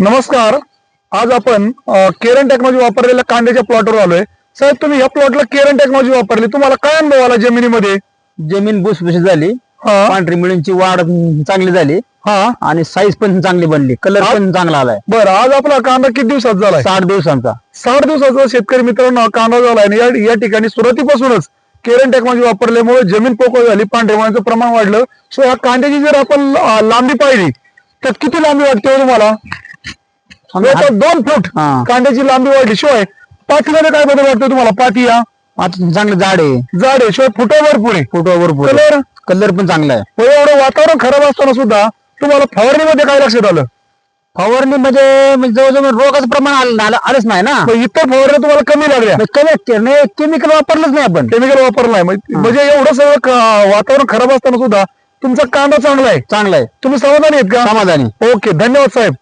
नमस्कार. आज आपण केरन टेक्नॉलॉजी वापरलेल्या कांद्याच्या प्लॉटवर आलोय. साहेब तुम्ही या प्लॉटला केरन टेक्नॉलॉजी वापरली. तुम्हाला काय अनुभव आला जमिनीमध्ये? जमीन भुसभुशीत झाली. हा. पांढरी मुळींची वाढ अं, चांगली झाली. हा. आणि साईज पण चांगली बनली. कलर? पण चांगला आलाय. बरं आज आपला कांदा किती दिवसात झालाय? साठ दिवसांचा. साठ दिवसाचा शेतकरी मित्रांनो हा कांदा झालाय. आणि या या ठिकाणी सुरुवातीपासूनच केरन टेक्नॉलॉजी वापरल्यामुळे जमीन पोकळ झाली. पांढरे माण्याचं प्रमाण वाढलं. सो या कांद्याची जर आपण अ, लांबी पाहिली तर किती लांबी वाटते हो तुम्हाला? जवळपास दोन फूट हा. कांद्याची लांबी वाढली. शिवाय पाठीमध्ये काय बदल वाटतो तुम्हाला? पाठी या. आता चांगलं झाड आहे. जाड आहे. शिवाय फुटावर पुढे फोटोवर कलर? कलर पण चांगला आहे. व एवढं वातावरण खराब असताना सुद्धा तुम्हाला फवारणीमध्ये काय लक्षात आलं? फवारणी म्हणजे म्हणजे जवळजवळ रोगाचं प्रमाण आलं आलं- आलंच नाही ना. मग इतर फवारण्या तुम्हाला कमी लागल्या. कमी केमिकल वापरलंच नाही आपण. केमिकल वापरलं नाही मग- म्हणजे एवढं सगळं क- वातावरण खराब असताना सुद्धा तुमचा कांदा चांगला आहे. चांगलं आहे. तुम्ही समाधानी आहेत का? समाधानी. ओके धन्यवाद साहेब.